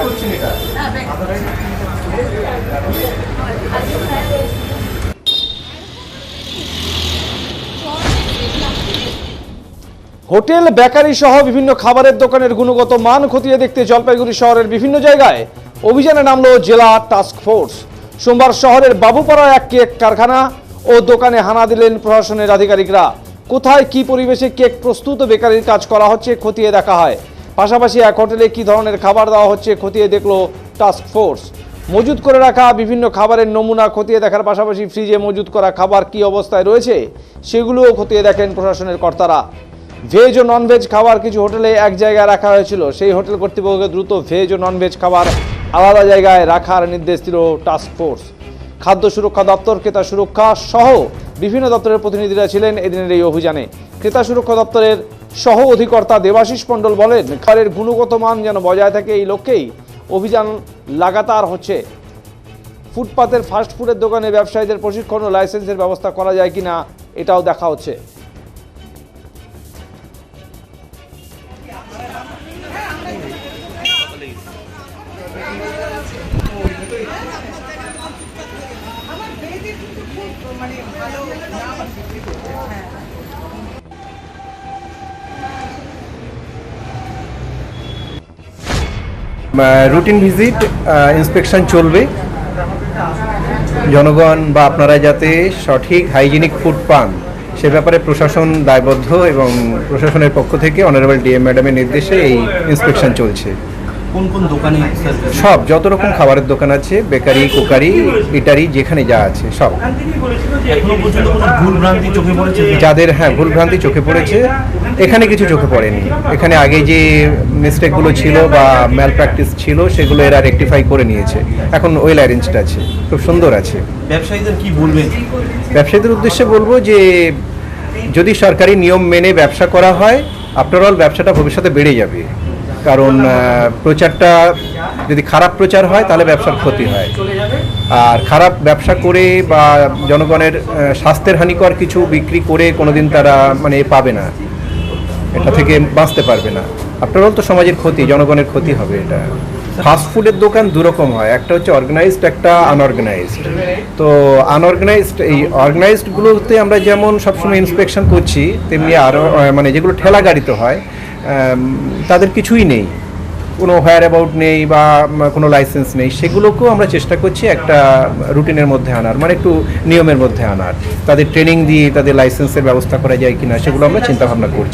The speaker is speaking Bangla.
করছেন এটা? হোটেল, বেকারি সহ বিভিন্ন খাবারের দোকানের গুণগত মান খতিয়ে দেখতে জলপাইগুড়ি শহরের বিভিন্ন জায়গায় অভিযানে নামলো জেলা টাস্ক ফোর্স সোমবার শহরের বাবুপাড়া এক কেক কারখানা ও দোকানে হানা দিলেন প্রশাসনের আধিকারিকরা। কোথায় কি পরিবেশে কেক প্রস্তুত বেকারির কাজ করা হচ্ছে খতিয়ে দেখা হয়। পাশাপাশি এক হোটেলে কী ধরনের খাবার দেওয়া হচ্ছে খতিয়ে দেখল টাস্ক ফোর্স মজুত করে রাখা বিভিন্ন খাবারের নমুনা খতিয়ে দেখার পাশাপাশি ফ্রিজে মজুত করা খাবার কি অবস্থায় রয়েছে, সেগুলোও খতিয়ে দেখেন প্রশাসনের কর্তারা। ভেজ ও ননভেজ খাবার কিছু হোটেলে এক জায়গায় রাখা হয়েছিল, সেই হোটেল কর্তৃপক্ষকে দ্রুত ভেজ ও ননভেজ খাবার আলাদা জায়গায় রাখার নির্দেশ দিল টাস্ক ফোর্স খাদ্য সুরক্ষা দপ্তর, ক্রেতা সুরক্ষা সহ বিভিন্ন দপ্তরের প্রতিনিধিরা ছিলেন এদিনের এই অভিযানে। ক্রেতা সুরক্ষা দপ্তরের সহ অধিকর্তা দেবাশিস মণ্ডল বলেন খাবারের গুণগত মান যেন বজায় থাকে এই লক্ষ্যেই অভিযান লাগাতার হচ্ছে। ফুটপাতের ফাস্ট ফুডের দোকানে ব্যবসায়ীদের প্রশিক্ষণ ও লাইসেন্সের ব্যবস্থা করা যায় কিনা এটাও দেখা হচ্ছে। রুটিন ভিজিট ইন্সপেকশন চলবে। জনগণ বা আপনারা যাতে সঠিক হাইজিনিক ফুড পান সে ব্যাপারে প্রশাসন দায়বদ্ধ এবং প্রশাসনের পক্ষ থেকে অনারেবল ডিএম ম্যাডামের নির্দেশে এই ইন্সপেকশন চলছে। কোন কোন দোকানে সব যত রকম খাবারের দোকান আছে বেকারি কুকারি ইটারি যেখানে যা আছে সব। যাদের হ্যাঁ ভুলভ্রান্তি চোখে পড়েছে এখানে কিছু চোখে পড়েনি। এখানে আগে যে মিস্টেকগুলো ছিল বা ম্যাল প্র্যাকটিস ছিল সেগুলো এরা রেকটিফাই করে নিয়েছে। এখন ওয়েল অ্যারেঞ্জড আছে খুব সুন্দর আছে। ব্যবসায়ীদের কি বলবেন? ব্যবসায়ীদের উদ্দেশ্যে বলব যে যদি সরকারি নিয়ম মেনে ব্যবসা করা হয় আফটার অল ব্যবসাটা ভবিষ্যতে বেড়ে যাবে। কারণ প্রচারটা যদি খারাপ প্রচার হয় তাহলে ব্যবসার ক্ষতি হয়। আর খারাপ ব্যবসা করে বা জনগণের স্বাস্থ্যের হানিকর কিছু বিক্রি করে কোনোদিন তারা মানে পাবে না। এটা থেকে বাঁচতে পারবে না। অল তো সমাজের ক্ষতি, জনগণের ক্ষতি হবে এটা। ফাস্ট ফুডের দোকান দুরকম হয়। একটা হচ্ছে অর্গানাইজড একটা আনঅর্গানাইজড তো আনঅর্গানাইজড এই অর্গানাইজডগুলোতে আমরা যেমন সবসময় ইন্সপেকশন করছি, তেমনি আরও মানে যেগুলো ঠেলা গাড়িতে হয় তাদের কিছুই নেই। কোনো হায়ার অ্যাবাউট নেই বা কোনো লাইসেন্স নেই। সেগুলোকেও আমরা চেষ্টা করছি একটা রুটিনের মধ্যে আনার মানে একটু নিয়মের মধ্যে আনার। তাদের ট্রেনিং দিয়ে তাদের লাইসেন্সের ব্যবস্থা করা যায় কিনা, সেগুলো আমরা চিন্তা ভাবনা করছি।